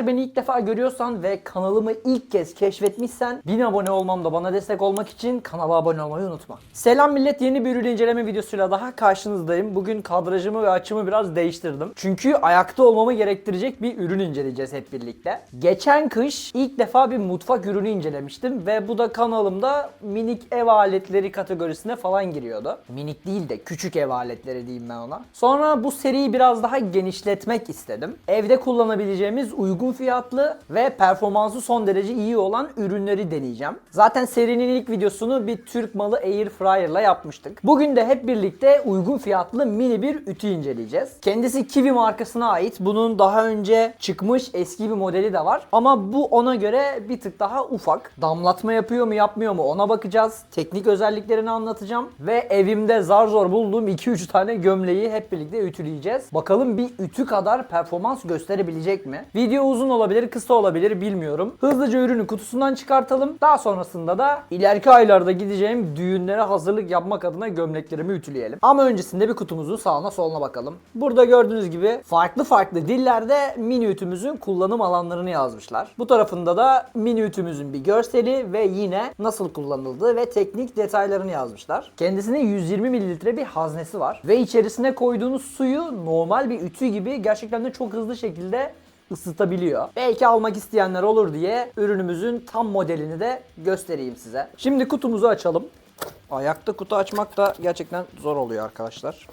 Eğer beni ilk defa görüyorsan ve kanalımı ilk kez keşfetmişsen 1000 abone olmamda bana destek olmak için kanala abone olmayı unutma. Selam millet yeni bir ürün inceleme videosuyla daha karşınızdayım. Bugün kadrajımı ve açımı biraz değiştirdim. Çünkü ayakta olmamı gerektirecek bir ürün inceleyeceğiz hep birlikte. Geçen kış ilk defa bir mutfak ürünü incelemiştim ve bu da kanalımda minik ev aletleri kategorisine falan giriyordu. Minik değil de küçük ev aletleri diyeyim ben ona. Sonra bu seriyi biraz daha genişletmek istedim. Evde kullanabileceğimiz uygun fiyatlı ve performansı son derece iyi olan ürünleri deneyeceğim. Zaten serinin ilk videosunu bir Türk malı Air Fryer'la yapmıştık. Bugün de hep birlikte uygun fiyatlı mini bir ütü inceleyeceğiz. Kendisi Kiwi markasına ait. Bunun daha önce çıkmış eski bir modeli de var. Ama bu ona göre bir tık daha ufak. Damlatma yapıyor mu yapmıyor mu ona bakacağız. Teknik özelliklerini anlatacağım. Ve evimde zar zor bulduğum 2-3 tane gömleği hep birlikte ütüleyeceğiz. Bakalım bir ütü kadar performans gösterebilecek mi? Video uzun olabilir, kısa olabilir bilmiyorum. Hızlıca ürünü kutusundan çıkartalım. Daha sonrasında da ileriki aylarda gideceğim düğünlere hazırlık yapmak adına gömleklerimi ütüleyelim. Ama öncesinde bir kutumuzun sağına soluna bakalım. Burada gördüğünüz gibi farklı farklı dillerde mini ütümüzün kullanım alanlarını yazmışlar. Bu tarafında da mini ütümüzün bir görseli ve yine nasıl kullanıldığı ve teknik detaylarını yazmışlar. Kendisinin 120 mililitre bir haznesi var ve içerisine koyduğunuz suyu normal bir ütü gibi gerçekten de çok hızlı şekilde ısıtabiliyor. Belki almak isteyenler olur diye ürünümüzün tam modelini de göstereyim size. Şimdi kutumuzu açalım. Ayakta kutu açmak da gerçekten zor oluyor arkadaşlar.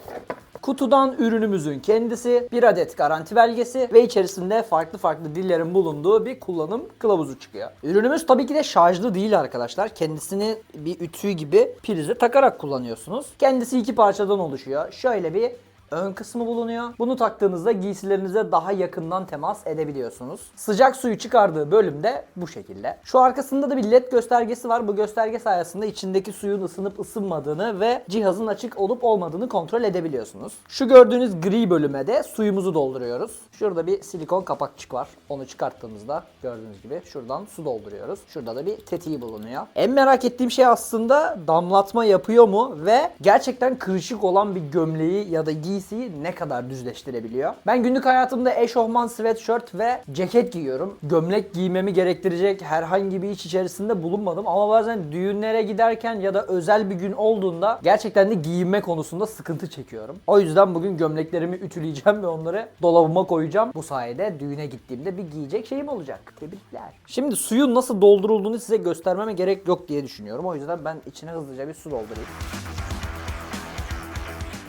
Kutudan ürünümüzün kendisi, bir adet garanti belgesi ve içerisinde farklı farklı dillerin bulunduğu bir kullanım kılavuzu çıkıyor. Ürünümüz tabii ki de şarjlı değil arkadaşlar. Kendisini bir ütü gibi prize takarak kullanıyorsunuz. Kendisi iki parçadan oluşuyor. Şöyle bir ön kısmı bulunuyor. Bunu taktığınızda giysilerinize daha yakından temas edebiliyorsunuz. Sıcak suyu çıkardığı bölümde bu şekilde. Şu arkasında da bir led göstergesi var. Bu gösterge sayesinde içindeki suyun ısınıp ısınmadığını ve cihazın açık olup olmadığını kontrol edebiliyorsunuz. Şu gördüğünüz gri bölüme de suyumuzu dolduruyoruz. Şurada bir silikon kapakçık var. Onu çıkarttığımızda gördüğünüz gibi şuradan su dolduruyoruz. Şurada da bir tetiği bulunuyor. En merak ettiğim şey aslında damlatma yapıyor mu ve gerçekten kırışık olan bir gömleği ya da giysiyi ne kadar düzleştirebiliyor. Ben günlük hayatımda eşofman, sweatshirt ve ceket giyiyorum. Gömlek giymemi gerektirecek herhangi bir iç içerisinde bulunmadım ama bazen düğünlere giderken ya da özel bir gün olduğunda gerçekten de giyinme konusunda sıkıntı çekiyorum. O yüzden bugün gömleklerimi ütüleyeceğim ve onları dolabıma koyacağım. Bu sayede düğüne gittiğimde bir giyecek şeyim olacak. Tebrikler. Şimdi suyun nasıl doldurulduğunu size göstermeme gerek yok diye düşünüyorum. O yüzden ben içine hızlıca bir su doldurayım.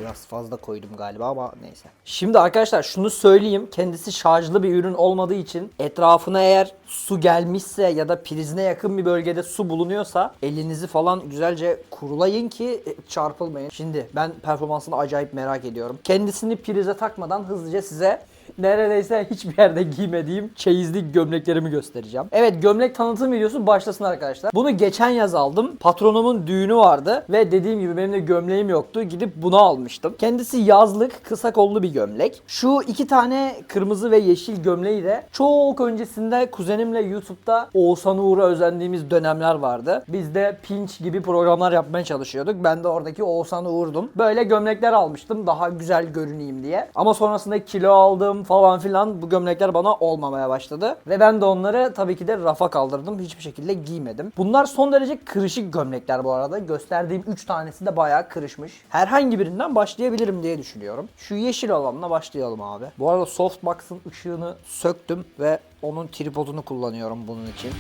Biraz fazla koydum galiba ama neyse. Şimdi arkadaşlar şunu söyleyeyim. Kendisi şarjlı bir ürün olmadığı için etrafına eğer su gelmişse ya da prizine yakın bir bölgede su bulunuyorsa elinizi falan güzelce kurulayın ki e, çarpılmayın. Şimdi ben performansını acayip merak ediyorum. Kendisini prize takmadan hızlıca size neredeyse hiçbir yerde giymediğim çeyizlik gömleklerimi göstereceğim. Evet gömlek tanıtım videosu başlasın arkadaşlar. Bunu geçen yaz aldım. Patronumun düğünü vardı ve dediğim gibi benim de gömleğim yoktu. Gidip bunu almıştım. Kendisi yazlık, kısa kollu bir gömlek. Şu iki tane kırmızı ve yeşil gömleği de çok öncesinde kuzenimle YouTube'da Oğuzhan Uğur'a özendiğimiz dönemler vardı. Biz de Pinch gibi programlar yapmaya çalışıyorduk. Ben de oradaki Oğuzhan Uğur'dum. Böyle gömlekler almıştım daha güzel görüneyim diye. Ama sonrasında kilo aldım falan filan bu gömlekler bana olmamaya başladı. Ve ben de onları tabii ki de rafa kaldırdım. Hiçbir şekilde giymedim. Bunlar son derece kırışık gömlekler bu arada. Gösterdiğim 3 tanesi de bayağı kırışmış. Herhangi birinden başlayabilirim diye düşünüyorum. Şu yeşil olanla başlayalım abi. Bu arada softbox'ın ışığını söktüm ve onun tripodunu kullanıyorum bunun için.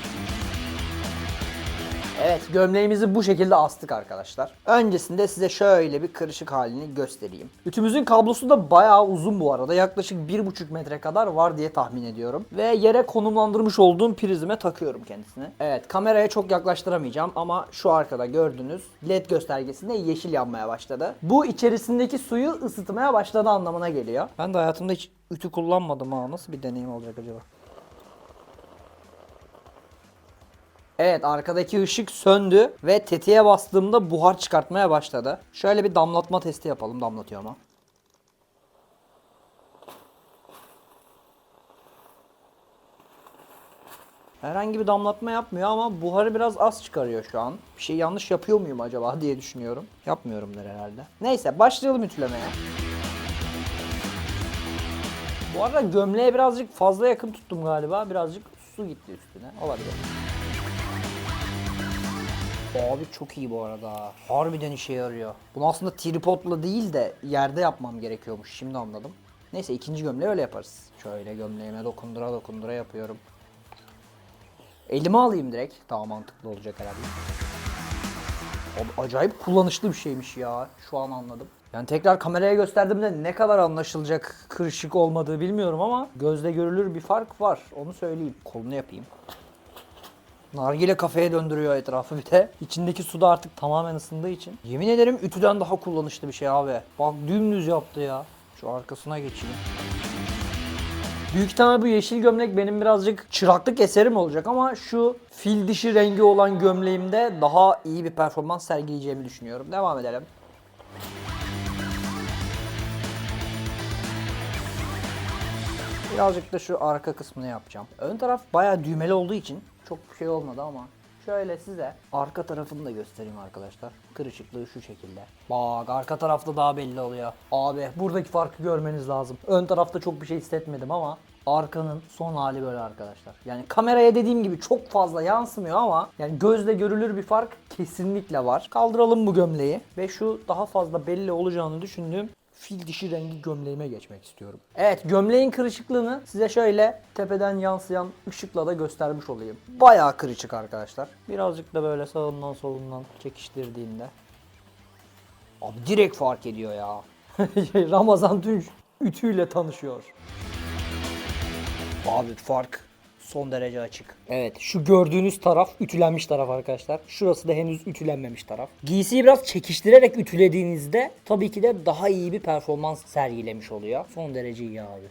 Evet gömleğimizi bu şekilde astık arkadaşlar. Öncesinde size şöyle bir kırışık halini göstereyim. Ütümüzün kablosu da bayağı uzun bu arada. Yaklaşık 1,5 metre kadar var diye tahmin ediyorum. Ve yere konumlandırmış olduğum prizime takıyorum kendisini. Evet kameraya çok yaklaştıramayacağım ama şu arkada gördüğünüz led göstergesinde yeşil yanmaya başladı. Bu içerisindeki suyu ısıtmaya başladı anlamına geliyor. Ben de hayatımda hiç ütü kullanmadım ha. Nasıl bir deneyim olacak acaba? Evet arkadaki ışık söndü ve tetiğe bastığımda buhar çıkartmaya başladı. Şöyle bir damlatma testi yapalım damlatıyor mu? Herhangi bir damlatma yapmıyor ama buharı biraz az çıkarıyor şu an. Bir şey yanlış yapıyor muyum acaba diye düşünüyorum. Yapmıyorumdur herhalde. Neyse başlayalım ütülemeye. Bu arada gömleğe birazcık fazla yakın tuttum galiba. Birazcık su gitti üstüne. Olabilir. Abi çok iyi bu arada. Harbiden işe yarıyor. Bunu aslında tripodla değil de yerde yapmam gerekiyormuş. Şimdi anladım. Neyse ikinci gömleği öyle yaparız. Şöyle gömleğime dokundura dokundura yapıyorum. Elime alayım direkt. Daha mantıklı olacak herhalde. Abi acayip kullanışlı bir şeymiş ya. Şu an anladım. Yani tekrar kameraya gösterdiğimde ne kadar anlaşılacak kırışık olmadığı bilmiyorum ama gözle görülür bir fark var. Onu söyleyeyim. Kolunu yapayım. Nargile kafeye döndürüyor etrafı bir de. İçindeki su da artık tamamen ısındığı için. Yemin ederim ütüden daha kullanışlı bir şey abi. Bak dümdüz yaptı ya. Şu arkasına geçeyim. Büyük ihtimalle bu yeşil gömlek benim birazcık çıraklık eserim olacak ama şu fil dişi rengi olan gömleğimde daha iyi bir performans sergileyeceğimi düşünüyorum. Devam edelim. Birazcık da şu arka kısmını yapacağım. Ön taraf bayağı düğmeli olduğu için çok bir şey olmadı ama şöyle size arka tarafını da göstereyim arkadaşlar. Kırışıklığı şu şekilde. Bak arka tarafta daha belli oluyor. Abi buradaki farkı görmeniz lazım. Ön tarafta çok bir şey hissetmedim ama arkanın son hali böyle arkadaşlar. Yani kameraya dediğim gibi çok fazla yansımıyor ama yani gözle görülür bir fark kesinlikle var. Kaldıralım bu gömleği ve şu daha fazla belli olacağını düşündüğüm fil dişi rengi gömleğime geçmek istiyorum. Evet gömleğin kırışıklığını size şöyle tepeden yansıyan ışıkla da göstermiş olayım. Bayağı kırışık arkadaşlar. Birazcık da böyle sağından solundan çekiştirdiğimde. Abi direkt fark ediyor ya. Ramazan Tunç ütüyle tanışıyor. Abi fark son derece açık. Evet şu gördüğünüz taraf ütülenmiş taraf arkadaşlar. Şurası da henüz ütülenmemiş taraf. Giysiyi biraz çekiştirerek ütülediğinizde tabii ki de daha iyi bir performans sergilemiş oluyor. Son derece iyi abi.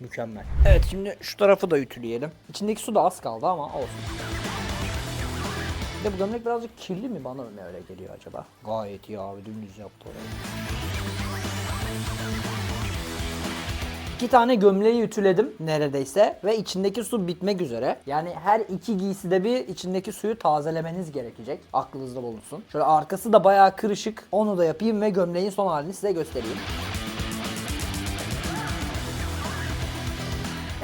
Mükemmel. Evet şimdi şu tarafı da ütüleyelim. İçindeki su da az kaldı ama olsun. Bir de bu gömlek birazcık kirli mi? Bana mı öyle geliyor acaba? Gayet iyi abi dümdüz yaptı orayı. İki tane gömleği ütüledim neredeyse ve içindeki su bitmek üzere. Yani her iki giyside bir içindeki suyu tazelemeniz gerekecek. Aklınızda bulunsun. Şöyle arkası da bayağı kırışık. Onu da yapayım ve gömleğin son halini size göstereyim.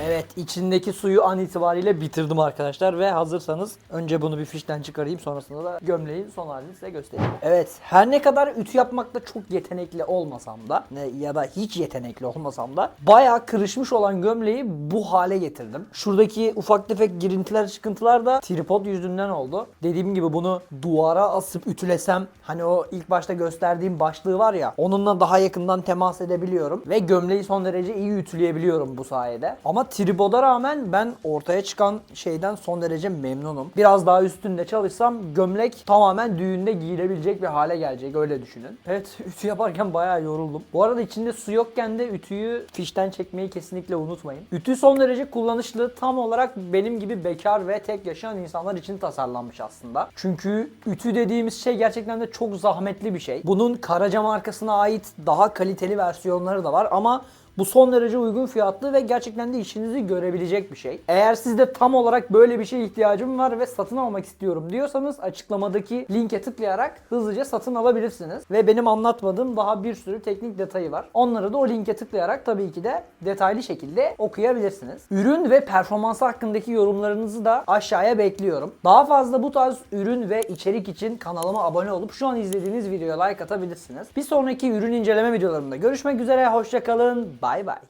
Evet içindeki suyu an itibariyle bitirdim arkadaşlar ve hazırsanız önce bunu bir fişten çıkarayım sonrasında da gömleğin son halini size göstereyim. Evet her ne kadar ütü yapmakta çok yetenekli olmasam da ya da hiç yetenekli olmasam da bayağı kırışmış olan gömleği bu hale getirdim. Şuradaki ufak tefek girintiler çıkıntılar da tripod yüzünden oldu. Dediğim gibi bunu duvara asıp ütülesem hani o ilk başta gösterdiğim başlığı var ya onunla daha yakından temas edebiliyorum ve gömleği son derece iyi ütüleyebiliyorum bu sayede. Ama tripoda rağmen ben ortaya çıkan şeyden son derece memnunum. Biraz daha üstünde çalışsam gömlek tamamen düğünde giyilebilecek bir hale gelecek öyle düşünün. Evet ütü yaparken bayağı yoruldum. Bu arada içinde su yokken de ütüyü fişten çekmeyi kesinlikle unutmayın. Ütü son derece kullanışlı. Tam olarak benim gibi bekar ve tek yaşayan insanlar için tasarlanmış aslında. Çünkü ütü dediğimiz şey gerçekten de çok zahmetli bir şey. Bunun Karaca markasına ait daha kaliteli versiyonları da var ama bu son derece uygun fiyatlı ve gerçekten de işinizi görebilecek bir şey. Eğer sizde tam olarak böyle bir şeye ihtiyacım var ve satın almak istiyorum diyorsanız açıklamadaki linke tıklayarak hızlıca satın alabilirsiniz. Ve benim anlatmadığım daha bir sürü teknik detayı var. Onları da o linke tıklayarak tabii ki de detaylı şekilde okuyabilirsiniz. Ürün ve performansı hakkındaki yorumlarınızı da aşağıya bekliyorum. Daha fazla bu tarz ürün ve içerik için kanalıma abone olup şu an izlediğiniz videoya like atabilirsiniz. Bir sonraki ürün inceleme videolarında görüşmek üzere. Hoşçakalın. Bye bye.